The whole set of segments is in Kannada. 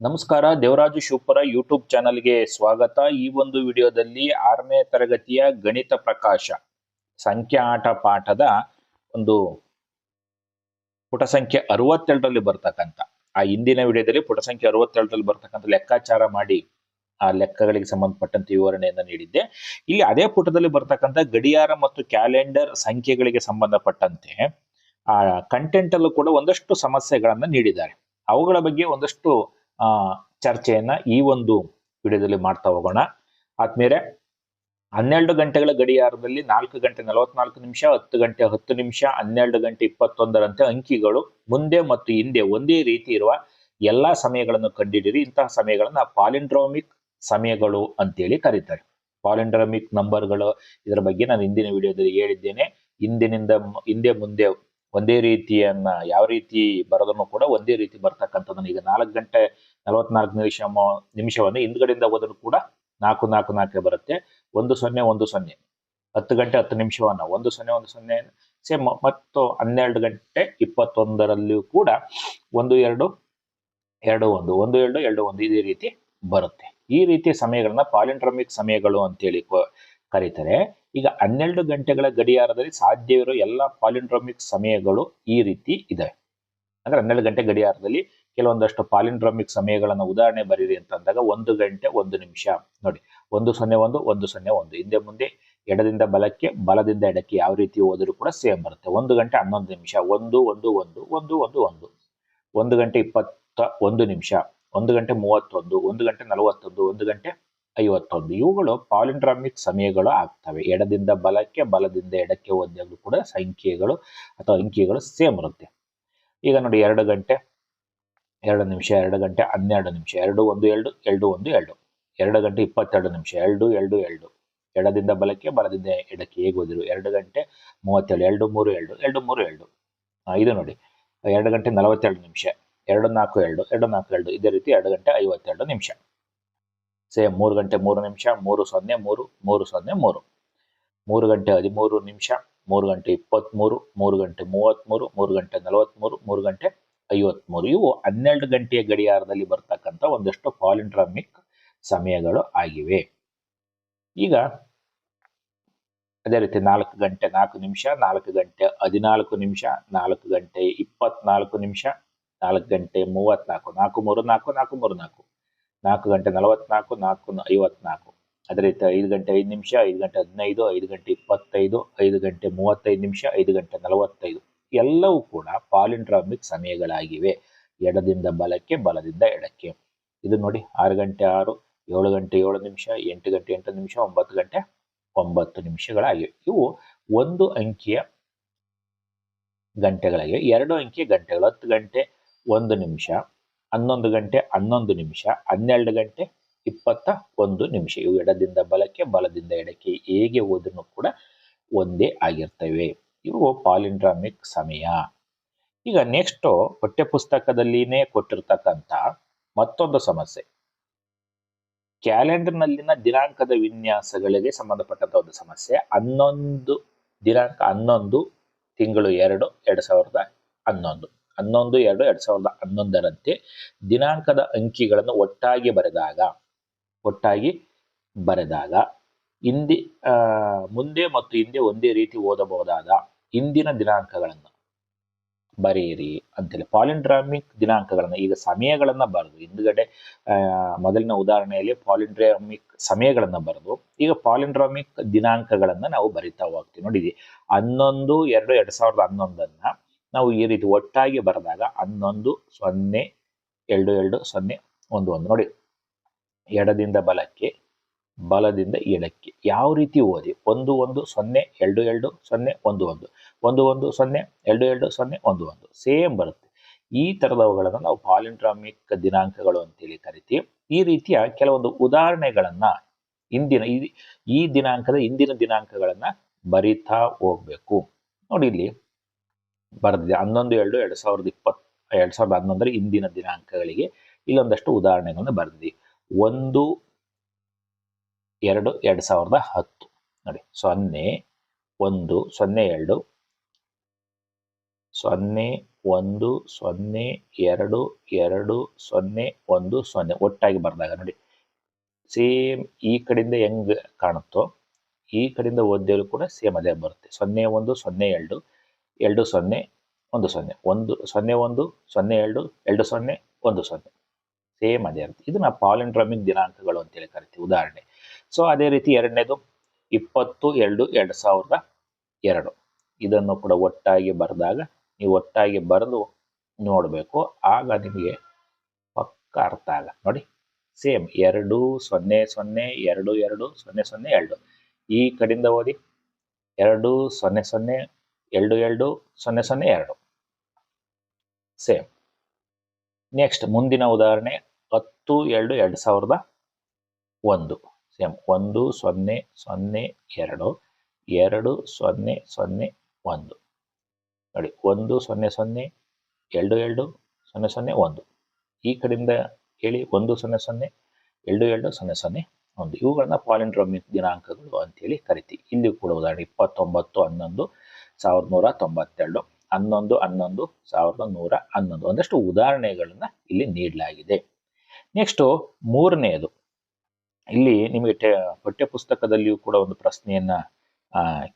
ನಮಸ್ಕಾರ, ದೇವರಾಜು ಶಿವಪುರ ಯೂಟ್ಯೂಬ್ ಚಾನಲ್ಗೆ ಸ್ವಾಗತ. ಈ ಒಂದು ವಿಡಿಯೋದಲ್ಲಿ ಆರನೇ ತರಗತಿಯ ಗಣಿತ ಪ್ರಕಾಶ, ಸಂಖ್ಯಾ ಆಟ ಪಾಠದ ಒಂದು ಪುಟ ಸಂಖ್ಯೆ ಅರವತ್ತೆರಡರಲ್ಲಿ ಬರ್ತಕ್ಕಂಥ, ಆ ಹಿಂದಿನ ವಿಡಿಯೋದಲ್ಲಿ ಪುಟ ಸಂಖ್ಯೆ ಅರವತ್ತೆರಡರಲ್ಲಿ ಬರ್ತಕ್ಕಂಥ ಲೆಕ್ಕಾಚಾರ ಮಾಡಿ ಆ ಲೆಕ್ಕಗಳಿಗೆ ಸಂಬಂಧಪಟ್ಟಂತ ವಿವರಣೆಯನ್ನು ನೀಡಿದ್ದೆ. ಇಲ್ಲಿ ಅದೇ ಪುಟದಲ್ಲಿ ಬರ್ತಕ್ಕಂಥ ಗಡಿಯಾರ ಮತ್ತು ಕ್ಯಾಲೆಂಡರ್ ಸಂಖ್ಯೆಗಳಿಗೆ ಸಂಬಂಧಪಟ್ಟಂತೆ, ಆ ಕಂಟೆಂಟ್ ಅಲ್ಲೂ ಕೂಡ ಒಂದಷ್ಟು ಸಮಸ್ಯೆಗಳನ್ನ ನೀಡಿದ್ದಾರೆ. ಅವುಗಳ ಬಗ್ಗೆ ಒಂದಷ್ಟು ಚರ್ಚೆಯನ್ನ ಈ ಒಂದು ವಿಡಿಯೋದಲ್ಲಿ ಮಾಡ್ತಾ ಹೋಗೋಣ. ಆದ್ಮೇಲೆ ಹನ್ನೆರಡು ಗಂಟೆಗಳ ಗಡಿಯಾರದಲ್ಲಿ ನಾಲ್ಕು ಗಂಟೆ ನಲವತ್ನಾಲ್ಕು ನಿಮಿಷ, ಹತ್ತು ಗಂಟೆ ಹತ್ತು ನಿಮಿಷ, ಹನ್ನೆರಡು ಗಂಟೆ ಇಪ್ಪತ್ತೊಂದರಂತೆ ಅಂಕಿಗಳು ಮುಂದೆ ಮತ್ತು ಹಿಂದೆ ಒಂದೇ ರೀತಿ ಇರುವ ಎಲ್ಲಾ ಸಮಯಗಳನ್ನು ಕಂಡಿಡಿರಿ ಇಂತಹ ಸಮಯಗಳನ್ನ ಪಾಲಿಂಡ್ರೋಮಿಕ್ ಸಮಯಗಳು ಅಂತೇಳಿ ಕರೀತಾರೆ. ಪಾಲಿಂಡ್ರೋಮಿಕ್ ನಂಬರ್ಗಳು ಇದರ ಬಗ್ಗೆ ನಾನು ಹಿಂದಿನ ವಿಡಿಯೋದಲ್ಲಿ ಹೇಳಿದ್ದೇನೆ. ಹಿಂದಿನಿಂದ ಹಿಂದೆ ಮುಂದೆ ಒಂದೇ ರೀತಿಯನ್ನ ಯಾವ ರೀತಿ ಬರೋದನ್ನು ಕೂಡ ಒಂದೇ ರೀತಿ ಬರ್ತಕ್ಕಂಥದ್ದನ್ನು ಈಗ ನಾಲ್ಕು ಗಂಟೆ ನಲವತ್ನಾಲ್ಕು ನಿಮಿಷ ನಿಮಿಷವನ್ನು ಹಿಂದ್ಗಡೆಯಿಂದ ಹೋದರೂ ಕೂಡ ನಾಲ್ಕು ನಾಲ್ಕು, ನಾಲ್ಕೇ ಬರುತ್ತೆ. ಒಂದು ಸೊನ್ನೆ ಒಂದು ಸೊನ್ನೆ. ಹತ್ತು ಗಂಟೆ, ಹತ್ತು ನಿಮಿಷವನ್ನ ಒಂದು ಸೊನ್ನೆ ಒಂದು ಸೊನ್ನೆ, ಸೇಮ್ ಮತ್ತು ಹನ್ನೆರಡು ಗಂಟೆ ಇಪ್ಪತ್ತೊಂದರಲ್ಲಿಯೂ ಕೂಡ ಒಂದು, ಎರಡು ಎರಡು, ಒಂದು ಒಂದು, ಎರಡು ಎರಡು, ಒಂದು, ಇದೇ ರೀತಿ ಬರುತ್ತೆ. ಈ ರೀತಿಯ ಸಮಯಗಳನ್ನ ಪಾಲಿಂಡ್ರಮಿಕ್ ಸಮಯಗಳು ಅಂತೇಳಿ ಕರೀತಾರೆ. ಈಗ ಹನ್ನೆರಡು ಗಂಟೆಗಳ ಗಡಿಯಾರದಲ್ಲಿ ಸಾಧ್ಯವಿರೋ ಎಲ್ಲ ಪಾಲಿಂಡ್ರೋಮಿಕ್ ಸಮಯಗಳು ಈ ರೀತಿ ಇದೆ ಅಂದ್ರೆ ಹನ್ನೆರಡು ಗಂಟೆ ಗಡಿಯಾರದಲ್ಲಿ ಕೆಲವೊಂದಷ್ಟು ಪಾಲಿಂಡ್ರೋಮಿಕ್ ಸಮಯಗಳನ್ನು ಉದಾಹರಣೆ ಬರೀರಿ ಅಂತ ಅಂದಾಗ ಒಂದು ಗಂಟೆ ಒಂದು ನಿಮಿಷ. ನೋಡಿ, ಒಂದು ಸೊನ್ನೆ ಒಂದು ಒಂದು ಸೊನ್ನೆ ಒಂದು. ಹಿಂದೆ ಮುಂದೆ ಎಡದಿಂದ ಬಲಕ್ಕೆ, ಬಲದಿಂದ ಎಡಕ್ಕೆ ಯಾವ ರೀತಿ ಹೋದರೂ ಕೂಡ ಸೇಮ್ ಬರುತ್ತೆ. ಒಂದು ಗಂಟೆ ಹನ್ನೊಂದು ನಿಮಿಷ. ಒಂದು ಒಂದು ಒಂದು ಒಂದು ಒಂದು ಒಂದು. ಒಂದು ಗಂಟೆ ಇಪ್ಪತ್ತ ಒಂದು ನಿಮಿಷ. ಒಂದು ಗಂಟೆ ಮೂವತ್ತೊಂದು. ಒಂದು ಗಂಟೆ ನಲವತ್ತೊಂದು. ಒಂದು ಗಂಟೆ ಐವತ್ತೊಂದು. ಇವುಗಳು ಪಾಲಿಂಡ್ರಾಮಿಕ್ ಸಮಯಗಳು ಆಗ್ತವೆ. ಎಡದಿಂದ ಬಲಕ್ಕೆ, ಬಲದಿಂದ ಎಡಕ್ಕೆ ಹೋದಾಗಲೂ ಕೂಡ ಸಂಖ್ಯೆಗಳು ಅಥವಾ ಅಂಕಿಗಳು ಸೇಮ್ ಇರುತ್ತೆ. ಈಗ ನೋಡಿ ಎರಡು ಗಂಟೆ, ಎರಡು ನಿಮಿಷ, ಎರಡು ಗಂಟೆ, ಹನ್ನೆರಡು ನಿಮಿಷ, ಎರಡು, ಒಂದು, ಎರಡು ಎರಡು, ಒಂದು, ಎರಡು. ಎರಡು ಗಂಟೆ ಇಪ್ಪತ್ತೆರಡು ನಿಮಿಷ, ಎರಡು ಎರಡು ಎರಡು. ಎಡದಿಂದ ಬಲಕ್ಕೆ, ಬಲದಿಂದ ಎಡಕ್ಕೆ ಹೇಗೆ ಓದಿರು ಎರಡು ಗಂಟೆ, ಮೂವತ್ತೇಳು, ಎರಡು, ಮೂರು, ಎರಡು ಎರಡು, ಮೂರು, ಎರಡು. ಇದು ನೋಡಿ. ಎರಡು ಗಂಟೆ ನಲವತ್ತೆರಡು ನಿಮಿಷ, ಎರಡು, ನಾಲ್ಕು, ಎರಡು ಎರಡು, ನಾಲ್ಕು, ಎರಡು. ಇದೇ ರೀತಿ ಎರಡು ಗಂಟೆ ಐವತ್ತೆರಡು ನಿಮಿಷ. ಸೇಮ್ ಮೂರು ಗಂಟೆ ಮೂರು ನಿಮಿಷ, ಮೂರು ಸೊನ್ನೆ, ಮೂರು ಮೂರು ಸೊನ್ನೆ, ಮೂರು. ಮೂರು ಗಂಟೆ ಹದಿಮೂರು ನಿಮಿಷ, ಮೂರು ಗಂಟೆ ಇಪ್ಪತ್ತ್ಮೂರು ಮೂರು ಗಂಟೆ ಮೂವತ್ತ್ಮೂರು ಮೂರು ಗಂಟೆ ನಲವತ್ತ್ಮೂರು ಮೂರು ಗಂಟೆ ಐವತ್ತ್ಮೂರು ಇವು ಹನ್ನೆರಡು ಗಂಟೆಯ ಗಡಿಯಾರದಲ್ಲಿ ಬರ್ತಕ್ಕಂಥ ಒಂದಷ್ಟು ಪಾಲಿಂಡ್ರಾಮಿಕ್ ಸಮಯಗಳು ಆಗಿವೆ. ಈಗ ಅದೇ ರೀತಿ ನಾಲ್ಕು ಗಂಟೆ ನಾಲ್ಕು ನಿಮಿಷ, ನಾಲ್ಕು ಗಂಟೆ ಹದಿನಾಲ್ಕು ನಿಮಿಷ, ನಾಲ್ಕು ಗಂಟೆ ಇಪ್ಪತ್ನಾಲ್ಕು ನಿಮಿಷ, ನಾಲ್ಕು ಗಂಟೆ ಮೂವತ್ನಾಲ್ಕು, ನಾಲ್ಕು ಮೂರು ನಾಲ್ಕು ನಾಲ್ಕು ಮೂರು ನಾಲ್ಕು. ನಾಲ್ಕು ಗಂಟೆ ನಲವತ್ನಾಲ್ಕು, ನಾಲ್ಕು ಐವತ್ನಾಲ್ಕು. ಅದೇ ರೀತಿ ಐದು ಗಂಟೆ ಐದು ನಿಮಿಷ, ಐದು ಗಂಟೆ ಹದಿನೈದು, ಐದು ಗಂಟೆ ಇಪ್ಪತ್ತೈದು, ಐದು ಗಂಟೆ ಮೂವತ್ತೈದು ನಿಮಿಷ, ಐದು ಗಂಟೆ ನಲವತ್ತೈದು. ಎಲ್ಲವೂ ಕೂಡ ಪಾಲಿಂಡ್ರಾಮಿಕ್ ಸಮಯಗಳಾಗಿವೆ. ಎಡದಿಂದ ಬಲಕ್ಕೆ, ಬಲದಿಂದ ಎಡಕ್ಕೆ. ಇದು ನೋಡಿ, ಆರು ಗಂಟೆ ಆರು, ಏಳು ಗಂಟೆ ಏಳು ನಿಮಿಷ, ಎಂಟು ಗಂಟೆ ಎಂಟು ನಿಮಿಷ, ಒಂಬತ್ತು ಗಂಟೆ ಒಂಬತ್ತು ನಿಮಿಷಗಳಾಗಿವೆ. ಇವು ಒಂದು ಅಂಕಿಯ ಗಂಟೆಗಳಾಗಿವೆ. ಎರಡು ಅಂಕಿಯ ಗಂಟೆಗಳು, ಹತ್ತು ಗಂಟೆ, ಒಂದು ನಿಮಿಷ. ಹನ್ನೊಂದು ಗಂಟೆ ಹನ್ನೊಂದು ನಿಮಿಷ, ಹನ್ನೆರಡು ಗಂಟೆ ಇಪ್ಪತ್ತ ಒಂದು ನಿಮಿಷ. ಇವು ಎಡದಿಂದ ಬಲಕ್ಕೆ, ಬಲದಿಂದ ಎಡಕ್ಕೆ ಹೇಗೆ ಹೋದ್ರೂ ಕೂಡ ಒಂದೇ ಆಗಿರ್ತವೆ. ಇವು ಪಾಲಿಂಡ್ರಾಮಿಕ್ ಸಮಯ. ಈಗ ನೆಕ್ಸ್ಟ್ ಪಠ್ಯಪುಸ್ತಕದಲ್ಲಿನೇ ಕೊಟ್ಟಿರ್ತಕ್ಕಂಥ ಮತ್ತೊಂದು ಸಮಸ್ಯೆ. ಕ್ಯಾಲೆಂಡರ್ನಲ್ಲಿನ ದಿನಾಂಕದ ವಿನ್ಯಾಸಗಳಿಗೆ ಸಂಬಂಧಪಟ್ಟಂತ ಒಂದು ಸಮಸ್ಯೆ. ಹನ್ನೊಂದು ದಿನಾಂಕ ಹನ್ನೊಂದು ತಿಂಗಳು ಎರಡು, ಎರಡ್ ಸಾವಿರದ ಹನ್ನೊಂದು. ಹನ್ನೊಂದು, ಎರಡು, ಎರಡ್ ಸಾವಿರದ ಹನ್ನೊಂದರಂತೆ ದಿನಾಂಕದ ಅಂಕಿಗಳನ್ನು ಒಟ್ಟಾಗಿ ಬರೆದಾಗ ಒಟ್ಟಾಗಿ ಬರೆದಾಗ, ಹಿಂದಿ ಮುಂದೆ ಮತ್ತು ಹಿಂದೆ ಒಂದೇ ರೀತಿ ಓದಬಹುದಾದ ಇಂದಿನ ದಿನಾಂಕಗಳನ್ನು ಬರೆಯಿರಿ ಅಂತೇಳಿ. ಪಾಲಿಂಡ್ರಾಮಿಕ್ ದಿನಾಂಕಗಳನ್ನು ಈಗ ಸಮಯಗಳನ್ನು ಬರೆದು, ಹಿಂದ್ಗಡೆ ಮೊದಲಿನ ಉದಾಹರಣೆಯಲ್ಲಿ ಪಾಲಿಂಡ್ರಾಮಿಕ್ ಸಮಯಗಳನ್ನು ಬರೆದು, ಈಗ ಪಾಲಿಂಡ್ರಾಮಿಕ್ ದಿನಾಂಕಗಳನ್ನು ನಾವು ಬರಿತಾ ಹೋಗ್ತೀವಿ. ನೋಡಿದ್ವಿ. ಹನ್ನೊಂದು, ಎರಡು ಎರಡು ಸಾವಿರದ ಹನ್ನೊಂದನ್ನ ನಾವು ಈ ರೀತಿ ಒಟ್ಟಾಗಿ ಬರೆದಾಗ ಹನ್ನೊಂದು, ಸೊನ್ನೆ, ಎರಡು ಎರಡು, ಸೊನ್ನೆ, ಒಂದು ಒಂದು. ನೋಡಿ, ಎಡದಿಂದ ಬಲಕ್ಕೆ, ಬಲದಿಂದ ಎಡಕ್ಕೆ. ಯಾವ ರೀತಿ ಓದಿ? ಒಂದು ಒಂದು, ಸೊನ್ನೆ, ಎರಡು ಎರಡು, ಸೊನ್ನೆ, ಒಂದು ಒಂದು. ಒಂದು ಒಂದು, ಸೊನ್ನೆ, ಎರಡು ಎರಡು, ಸೊನ್ನೆ, ಒಂದು ಒಂದು. ಸೇಮ್ ಬರುತ್ತೆ. ಈ ತರದವುಗಳನ್ನು ನಾವು ಪಾಲಿಂಡ್ರಾಮಿಕ್ ದಿನಾಂಕಗಳು ಅಂತೇಳಿ ಕರಿತೀವಿ. ಈ ರೀತಿಯ ಕೆಲವೊಂದು ಉದಾಹರಣೆಗಳನ್ನು ಇಂದಿನ ಈ ದಿನಾಂಕದ ಇಂದಿನ ದಿನಾಂಕಗಳನ್ನು ಬರಿತಾ ಹೋಗ್ಬೇಕು. ನೋಡಿ ಇಲ್ಲಿ ಬರೆದಿದೆ. ಹನ್ನೊಂದು ಎರಡು ಎರಡು ಸಾವಿರದ ಇಪ್ಪತ್, ಎರಡ್ ಸಾವಿರದ ಹನ್ನೊಂದರ ಇಂದಿನ ದಿನಾಂಕಗಳಿಗೆ ಇಲ್ಲೊಂದಷ್ಟು ಉದಾಹರಣೆಗಳನ್ನು ಬರೆದಿದೆ. ಒಂದು, ಎರಡು, ಎರಡ್ ಸಾವಿರದ ಹತ್ತು. ನೋಡಿ, ಸೊನ್ನೆ, ಒಂದು, ಸೊನ್ನೆ, ಎರಡು, ಸೊನ್ನೆ, ಒಂದು, ಸೊನ್ನೆ, ಎರಡು ಎರಡು, ಸೊನ್ನೆ, ಒಂದು, ಸೊನ್ನೆ ಒಟ್ಟಾಗಿ ಬರೆದಾಗ ನೋಡಿ, ಸೇಮ್ ಈ ಕಡೆಯಿಂದ ಹೆಂಗ್ ಕಾಣುತ್ತೋ ಈ ಕಡೆಯಿಂದ ಓದಿದ್ರು ಕೂಡ ಸೇಮ್ ಅದೇ ಬರುತ್ತೆ. ಸೊನ್ನೆ, ಒಂದು, ಸೊನ್ನೆ, ಎರಡು ಎರಡು ಸೊನ್ನೆ, ಒಂದು ಸೊನ್ನೆ. ಒಂದು ಸೊನ್ನೆ ಒಂದು, ಸೊನ್ನೆ ಎರಡು ಎರಡು ಸೊನ್ನೆ, ಒಂದು ಸೊನ್ನೆ. ಸೇಮ್ ಅದೇ ಇರುತ್ತೆ ಇದನ್ನ ಪಾಲಿಂಡ್ರಮಿಕ್ ದಿನಾಂಕಗಳು ಅಂತೇಳಿ ಕರಿತೀವಿ, ಉದಾಹರಣೆ. ಸೊ ಅದೇ ರೀತಿ ಎರಡನೇದು, ಇಪ್ಪತ್ತು ಎರಡು ಎರಡು ಸಾವಿರದ ಎರಡು. ಇದನ್ನು ಕೂಡ ಒಟ್ಟಾಗಿ ಬರೆದಾಗ, ನೀವು ಒಟ್ಟಾಗಿ ಬರೆದು ನೋಡಬೇಕು. ಆಗ ನಿಮಗೆ ಪಕ್ಕ ಅರ್ಥ ಆಗ. ನೋಡಿ, ಸೇಮ್ ಎರಡು, ಸೊನ್ನೆ ಸೊನ್ನೆ, ಎರಡು ಎರಡು, ಸೊನ್ನೆ ಸೊನ್ನೆ, ಎರಡು. ಈ ಕಡೆಯಿಂದ ಓದಿ, ಎರಡು, ಸೊನ್ನೆ ಸೊನ್ನೆ ಎರಡು ಎರಡು, ಸೊನ್ನೆ ಸೊನ್ನೆ, ಎರಡು. ಸೇಮ್ ನೆಕ್ಸ್ಟ್ ಮುಂದಿನ ಉದಾಹರಣೆ ಹತ್ತು, ಎರಡು ಎರಡು ಸಾವಿರದ ಒಂದು. ಸೇಮ್ ಒಂದು, ಸೊನ್ನೆ ಸೊನ್ನೆ, ಎರಡು. ಎರಡು, ಸೊನ್ನೆ ಸೊನ್ನೆ, ಒಂದು. ನೋಡಿ, ಒಂದು, ಸೊನ್ನೆ ಸೊನ್ನೆ, ಎರಡು ಎರಡು, ಸೊನ್ನೆ ಸೊನ್ನೆ, ಒಂದು. ಈ ಕಡೆಯಿಂದ ಹೇಳಿ, ಒಂದು, ಸೊನ್ನೆ ಸೊನ್ನೆ, ಎರಡು ಎರಡು, ಸೊನ್ನೆ ಸೊನ್ನೆ, ಒಂದು. ಇವುಗಳನ್ನ ಪಾಲಿಂಡ್ರೋಮಿಕ್ ದಿನಾಂಕಗಳು ಅಂತೇಳಿ ಕರಿತೀವಿ. ಇಲ್ಲಿ ಕೂಡ ಉದಾಹರಣೆ ಇಪ್ಪತ್ತೊಂಬತ್ತು, ಹನ್ನೊಂದು ಸಾವಿರದ ನೂರ ತೊಂಬತ್ತೆರಡು, ಹನ್ನೊಂದು ಹನ್ನೊಂದು, ಸಾವಿರದ ನೂರ ಹನ್ನೊಂದು. ಒಂದಷ್ಟು ಉದಾಹರಣೆಗಳನ್ನ ಇಲ್ಲಿ ನೀಡಲಾಗಿದೆ. ನೆಕ್ಸ್ಟು ಮೂರನೆಯದು ಇಲ್ಲಿ ನಿಮಗೆ ಟೆ ಪಠ್ಯಪುಸ್ತಕದಲ್ಲಿಯೂ ಕೂಡ ಒಂದು ಪ್ರಶ್ನೆಯನ್ನ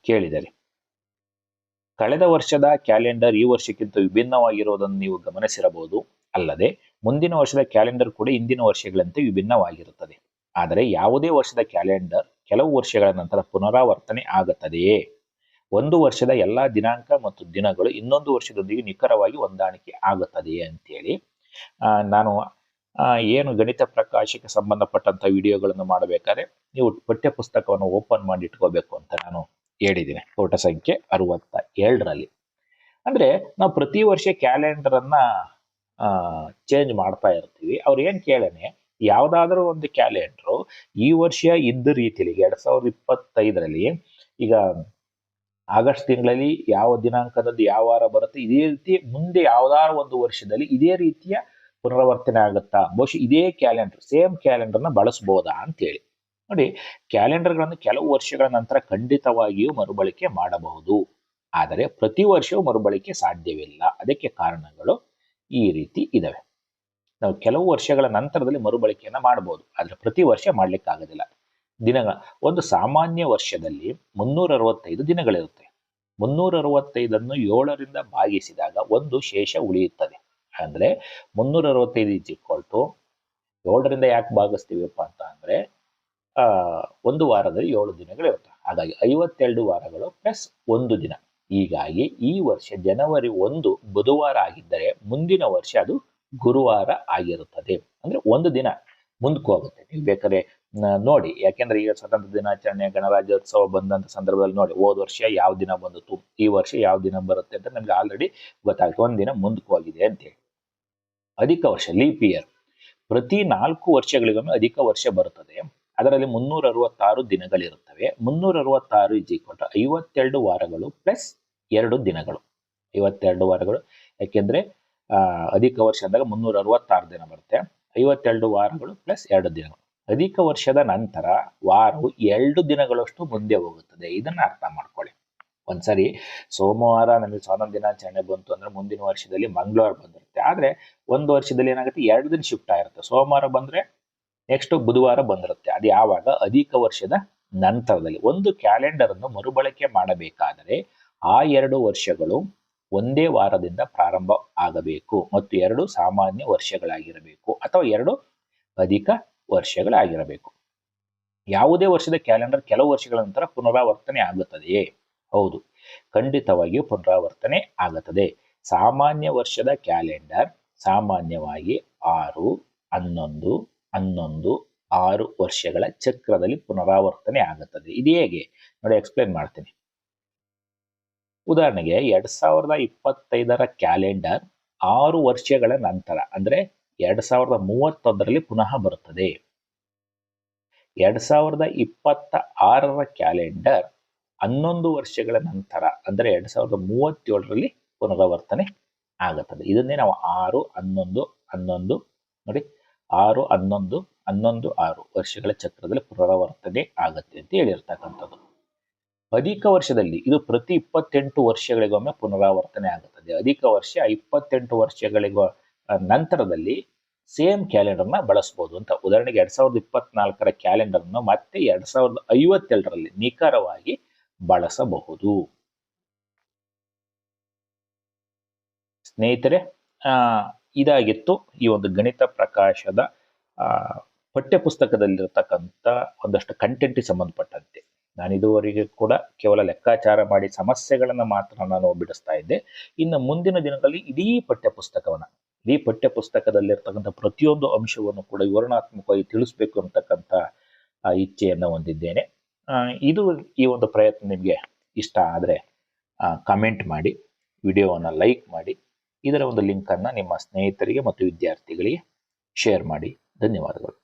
ಕೇಳಿದ್ದಾರೆ ಕಳೆದ ವರ್ಷದ ಕ್ಯಾಲೆಂಡರ್ ಈ ವರ್ಷಕ್ಕಿಂತ ವಿಭಿನ್ನವಾಗಿರುವುದನ್ನು ನೀವು ಗಮನಿಸಿರಬಹುದು. ಅಲ್ಲದೆ, ಮುಂದಿನ ವರ್ಷದ ಕ್ಯಾಲೆಂಡರ್ ಕೂಡ ಇಂದಿನ ವರ್ಷಗಳಂತೆ ವಿಭಿನ್ನವಾಗಿರುತ್ತದೆ. ಆದರೆ, ಯಾವುದೇ ವರ್ಷದ ಕ್ಯಾಲೆಂಡರ್ ಕೆಲವು ವರ್ಷಗಳ ನಂತರ ಪುನರಾವರ್ತನೆ ಆಗುತ್ತದೆಯೇ? ಒಂದು ವರ್ಷದ ಎಲ್ಲಾ ದಿನಾಂಕ ಮತ್ತು ದಿನಗಳು ಇನ್ನೊಂದು ವರ್ಷದೊಂದಿಗೆ ನಿಖರವಾಗಿ ಹೊಂದಾಣಿಕೆ ಆಗುತ್ತದೆಯೇ ಅಂತೇಳಿ. ನಾನು ಏನು ಗಣಿತ ಪ್ರಕಾಶಕ್ಕೆ ಸಂಬಂಧಪಟ್ಟಂತ ವಿಡಿಯೋಗಳನ್ನು ಮಾಡಬೇಕಾದ್ರೆ ನೀವು ಪಠ್ಯ ಪುಸ್ತಕವನ್ನು ಓಪನ್ ಮಾಡಿ ಇಟ್ಕೋಬೇಕು ಅಂತ ನಾನು ಹೇಳಿದ್ದೀನಿ. ಪುಟ ಸಂಖ್ಯೆ ಅರವತ್ತ ಏಳರಲ್ಲಿ ಅಂದ್ರೆ ನಾವು ಪ್ರತಿ ವರ್ಷ ಕ್ಯಾಲೆಂಡರ್ ಅನ್ನ ಚೇಂಜ್ ಮಾಡ್ತಾ ಇರ್ತೀವಿ. ಅವ್ರು ಏನು ಕೇಳನೆ, ಯಾವುದಾದ್ರೂ ಒಂದು ಕ್ಯಾಲೆಂಡರ್ ಈ ವರ್ಷ ಇದ್ದ ರೀತಿಯಲ್ಲಿ, ಎರಡ್ ಸಾವಿರದ ಇಪ್ಪತ್ತೈದರಲ್ಲಿ ಈಗ ಆಗಸ್ಟ್ ತಿಂಗಳಲ್ಲಿ ಯಾವ ದಿನಾಂಕದಂದು ಯಾವ ವಾರ ಬರುತ್ತೆ, ಇದೇ ರೀತಿ ಮುಂದೆ ಯಾವ್ದಾರು ಒಂದು ವರ್ಷದಲ್ಲಿ ಇದೇ ರೀತಿಯ ಪುನರಾವರ್ತನೆ ಆಗುತ್ತಾ? ಬಹುಶಃ ಇದೇ ಕ್ಯಾಲೆಂಡರ್, ಸೇಮ್ ಕ್ಯಾಲೆಂಡರ್ನ ಬಳಸಬಹುದಾ ಅಂತೇಳಿ. ನೋಡಿ, ಕ್ಯಾಲೆಂಡರ್ಗಳನ್ನು ಕೆಲವು ವರ್ಷಗಳ ನಂತರ ಖಂಡಿತವಾಗಿಯೂ ಮರುಬಳಕೆ ಮಾಡಬಹುದು. ಆದರೆ ಪ್ರತಿ ವರ್ಷವೂ ಮರುಬಳಕೆ ಸಾಧ್ಯವಿಲ್ಲ. ಅದಕ್ಕೆ ಕಾರಣಗಳು ಈ ರೀತಿ ಇದಾವೆ. ನಾವು ಕೆಲವು ವರ್ಷಗಳ ನಂತರದಲ್ಲಿ ಮರುಬಳಕೆಯನ್ನು ಮಾಡಬಹುದು ಆದರೆ ಪ್ರತಿ ವರ್ಷ ಮಾಡ್ಲಿಕ್ಕೆ ಆಗೋದಿಲ್ಲ ದಿನಗಳ, ಒಂದು ಸಾಮಾನ್ಯ ವರ್ಷದಲ್ಲಿ ಮುನ್ನೂರ ಅರವತ್ತೈದು ದಿನಗಳಿರುತ್ತೆ. ಮುನ್ನೂರ ಅರವತ್ತೈದನ್ನು ಏಳರಿಂದ ಭಾಗಿಸಿದಾಗ ಒಂದು ಶೇಷ ಉಳಿಯುತ್ತದೆ. ಅಂದ್ರೆ ಮುನ್ನೂರ ಅರವತ್ತೈದು ಇಸ್ ಈಕ್ವಲ್ ಟು ಏಳರಿಂದ ಯಾಕೆ ಭಾಗಿಸ್ತೀವಪ್ಪ ಅಂತ ಅಂದ್ರೆ, ಆ, ಒಂದು ವಾರದಲ್ಲಿ ಏಳು ದಿನಗಳಿರುತ್ತೆ. ಹಾಗಾಗಿ ಐವತ್ತೆರಡು ವಾರಗಳು ಪ್ಲಸ್ ಒಂದು ದಿನ. ಹೀಗಾಗಿ ಈ ವರ್ಷ ಜನವರಿ ಒಂದು ಬುಧವಾರ ಆಗಿದ್ದರೆ ಮುಂದಿನ ವರ್ಷ ಅದು ಗುರುವಾರ ಆಗಿರುತ್ತದೆ. ಅಂದ್ರೆ ಒಂದು ದಿನ ಮುಂದಕ್ಕೆ ಹೋಗುತ್ತೆ ನೀವು ಬೇಕಾದ್ರೆ ನೋಡಿ, ಯಾಕೆಂದ್ರೆ ಈಗ ಸ್ವತಂತ್ರ ದಿನಾಚರಣೆ, ಗಣರಾಜ್ಯೋತ್ಸವ ಬಂದಂತ ಸಂದರ್ಭದಲ್ಲಿ ನೋಡಿ, ಹೋದ ವರ್ಷ ಯಾವ ದಿನ ಬಂದಿತ್ತು? ಈ ವರ್ಷ ಯಾವ ದಿನ ಬರುತ್ತೆ ಅಂತ ನಮ್ಗೆ ಆಲ್ರೆಡಿ ಗೊತ್ತಾಗುತ್ತೆ ಒಂದಿನ ಮುಂದಕ್ಕೆ ಹೋಗಿದೆ ಅಂತೇಳಿ ಅಧಿಕ ವರ್ಷ ಲೀಪ್ ಇಯರ್ ಪ್ರತಿ ನಾಲ್ಕು ವರ್ಷಗಳಿಗೊಮ್ಮೆ ಅಧಿಕ ವರ್ಷ ಬರುತ್ತದೆ. ಅದರಲ್ಲಿ ಮುನ್ನೂರ ಅರವತ್ತಾರು ದಿನಗಳಿರುತ್ತವೆ. ಮುನ್ನೂರ ಅರವತ್ತಾರು ಇಜ್ ಈಕ್ವಲ್ ಐವತ್ತೆರಡು ವಾರಗಳು ಪ್ಲಸ್ ಎರಡು ದಿನಗಳು. ಐವತ್ತೆರಡು ವಾರಗಳು. ಯಾಕೆಂದ್ರೆ ಅಧಿಕ ವರ್ಷ ಅಂದಾಗ ಮುನ್ನೂರ ಅರವತ್ತಾರು ದಿನ ಬರುತ್ತೆ. ಐವತ್ತೆರಡು ವಾರಗಳು ಪ್ಲಸ್ ಎರಡು ದಿನಗಳು. ಅಧಿಕ ವರ್ಷದ ನಂತರ ವಾರವು ಎರಡು ದಿನಗಳಷ್ಟು ಮುಂದೆ ಹೋಗುತ್ತದೆ. ಇದನ್ನ ಅರ್ಥ ಮಾಡ್ಕೊಳ್ಳಿ. ಒಂದ್ಸರಿ ಸೋಮವಾರ ನಮಗೆ ಸ್ವಾತಂತ್ರ್ಯ ದಿನಾಚರಣೆ ಬಂತು ಅಂದ್ರೆ ಮುಂದಿನ ವರ್ಷದಲ್ಲಿ ಮಂಗಳವಾರ ಬಂದಿರುತ್ತೆ. ಆದ್ರೆ ಒಂದು ವರ್ಷದಲ್ಲಿ ಏನಾಗುತ್ತೆ? ಎರಡು ದಿನ ಶಿಫ್ಟ್ ಆಗಿರುತ್ತೆ. ಸೋಮವಾರ ಬಂದ್ರೆ ನೆಕ್ಸ್ಟ್ ಬುಧವಾರ ಬಂದಿರುತ್ತೆ. ಅದು ಯಾವಾಗ? ಅಧಿಕ ವರ್ಷದ ನಂತರದಲ್ಲಿ. ಒಂದು ಕ್ಯಾಲೆಂಡರ್ ಅನ್ನು ಮರುಬಳಕೆ ಮಾಡಬೇಕಾದರೆ ಆ ಎರಡು ವರ್ಷಗಳು ಒಂದೇ ವಾರದಿಂದ ಪ್ರಾರಂಭ ಆಗಬೇಕು. ಮತ್ತು ಎರಡು ಸಾಮಾನ್ಯ ವರ್ಷಗಳಾಗಿರಬೇಕು. ಅಥವಾ ಎರಡು ಅಧಿಕ ವರ್ಷಗಳಾಗಿರಬೇಕು. ಯಾವುದೇ ವರ್ಷದ ಕ್ಯಾಲೆಂಡರ್ ಕೆಲವು ವರ್ಷಗಳ ನಂತರ ಪುನರಾವರ್ತನೆ ಆಗುತ್ತದೆಯೇ? ಹೌದು. ಖಂಡಿತವಾಗಿಯೂ ಪುನರಾವರ್ತನೆ ಆಗುತ್ತದೆ. ಸಾಮಾನ್ಯ ವರ್ಷದ ಕ್ಯಾಲೆಂಡರ್ ಸಾಮಾನ್ಯವಾಗಿ ಆರು, ಹನ್ನೊಂದು ಹನ್ನೊಂದು, ಆರು ವರ್ಷಗಳ ಚಕ್ರದಲ್ಲಿ ಪುನರಾವರ್ತನೆ ಆಗುತ್ತದೆ. ಇದು ಹೇಗೆ? ನೋಡಿ ಎಕ್ಸ್ಪ್ಲೇನ್ ಮಾಡ್ತೀನಿ. ಉದಾಹರಣೆಗೆ, ಎರಡ್ ಸಾವಿರದ ಇಪ್ಪತ್ತೈದರ ಕ್ಯಾಲೆಂಡರ್ ಆರು ವರ್ಷಗಳ ನಂತರ, ಅಂದ್ರೆ ಎರಡ್ ಸಾವಿರದ ಮೂವತ್ತೊಂದರಲ್ಲಿ ಪುನಃ ಬರುತ್ತದೆ. ಎರಡ್ ಸಾವಿರದ ಇಪ್ಪತ್ತ ಆರರ ಕ್ಯಾಲೆಂಡರ್ ಹನ್ನೊಂದು ವರ್ಷಗಳ ನಂತರ, ಅಂದ್ರೆ ಎರಡ್ ಸಾವಿರದ ಮೂವತ್ತೇಳರಲ್ಲಿ ಪುನರಾವರ್ತನೆ ಆಗುತ್ತದೆ. ಇದನ್ನೇ ನಾವು ಆರು, ಹನ್ನೊಂದು ಹನ್ನೊಂದು, ನೋಡಿ, ಆರು, ಹನ್ನೊಂದು ಹನ್ನೊಂದು, ಆರು ವರ್ಷಗಳ ಚಕ್ರದಲ್ಲಿ ಪುನರಾವರ್ತನೆ ಆಗುತ್ತೆ ಅಂತ ಹೇಳಿರ್ತಕ್ಕಂಥದ್ದು. ಅಧಿಕ ವರ್ಷದಲ್ಲಿ ಇದು ಪ್ರತಿ ಇಪ್ಪತ್ತೆಂಟು ವರ್ಷಗಳಿಗೊಮ್ಮೆ ಪುನರಾವರ್ತನೆ ಆಗುತ್ತದೆ. ಅಧಿಕ ವರ್ಷ ಇಪ್ಪತ್ತೆಂಟು ವರ್ಷಗಳಿಗ ನಂತರದಲ್ಲಿ ಸೇಮ್ ಕ್ಯಾಲೆಂಡರ್ನ ಬಳಸ್ಬೋದು ಅಂತ. ಉದಾಹರಣೆಗೆ ಎರಡು ಸಾವಿರದ ಇಪ್ಪತ್ನಾಲ್ಕರ ಕ್ಯಾಲೆಂಡರ್ನ ಮತ್ತೆ ಎರಡು ಸಾವಿರದ ಐವತ್ತೆರಡರಲ್ಲಿ ನಿಖರವಾಗಿ ಬಳಸಬಹುದು. ಸ್ನೇಹಿತರೆ ಇದಾಗಿತ್ತು ಈ ಒಂದು ಗಣಿತ ಪ್ರಕಾಶದ ಪಠ್ಯಪುಸ್ತಕದಲ್ಲಿರತಕ್ಕಂಥ ಒಂದಷ್ಟು ಕಂಟೆಂಟಿಗೆ ಸಂಬಂಧಪಟ್ಟಂತೆ. ನಾನು ಇದುವರೆಗೆ ಕೂಡ ಕೇವಲ ಲೆಕ್ಕಾಚಾರ ಮಾಡಿ ಸಮಸ್ಯೆಗಳನ್ನು ಮಾತ್ರ ನಾನು ಬಿಡಿಸ್ತಾ ಇದ್ದೆ. ಇನ್ನು ಮುಂದಿನ ದಿನಗಳಲ್ಲಿ ಇಡೀ ಪಠ್ಯಪುಸ್ತಕವನ್ನ ಇಡೀ ಪಠ್ಯಪುಸ್ತಕದಲ್ಲಿರ್ತಕ್ಕಂಥ ಪ್ರತಿಯೊಂದು ಅಂಶವನ್ನು ಕೂಡ ವಿವರಣಾತ್ಮಕವಾಗಿ ತಿಳಿಸ್ಬೇಕು ಅಂತಕ್ಕಂಥ ಇಚ್ಛೆಯನ್ನು ಹೊಂದಿದ್ದೇನೆ. ಇದು ಈ ಒಂದು ಪ್ರಯತ್ನ ನಿಮಗೆ ಇಷ್ಟ ಆದರೆ ಕಮೆಂಟ್ ಮಾಡಿ, ವಿಡಿಯೋವನ್ನು ಲೈಕ್ ಮಾಡಿ, ಇದರ ಒಂದು ಲಿಂಕನ್ನು ನಿಮ್ಮ ಸ್ನೇಹಿತರಿಗೆ ಮತ್ತು ವಿದ್ಯಾರ್ಥಿಗಳಿಗೆ ಶೇರ್ ಮಾಡಿ. ಧನ್ಯವಾದಗಳು.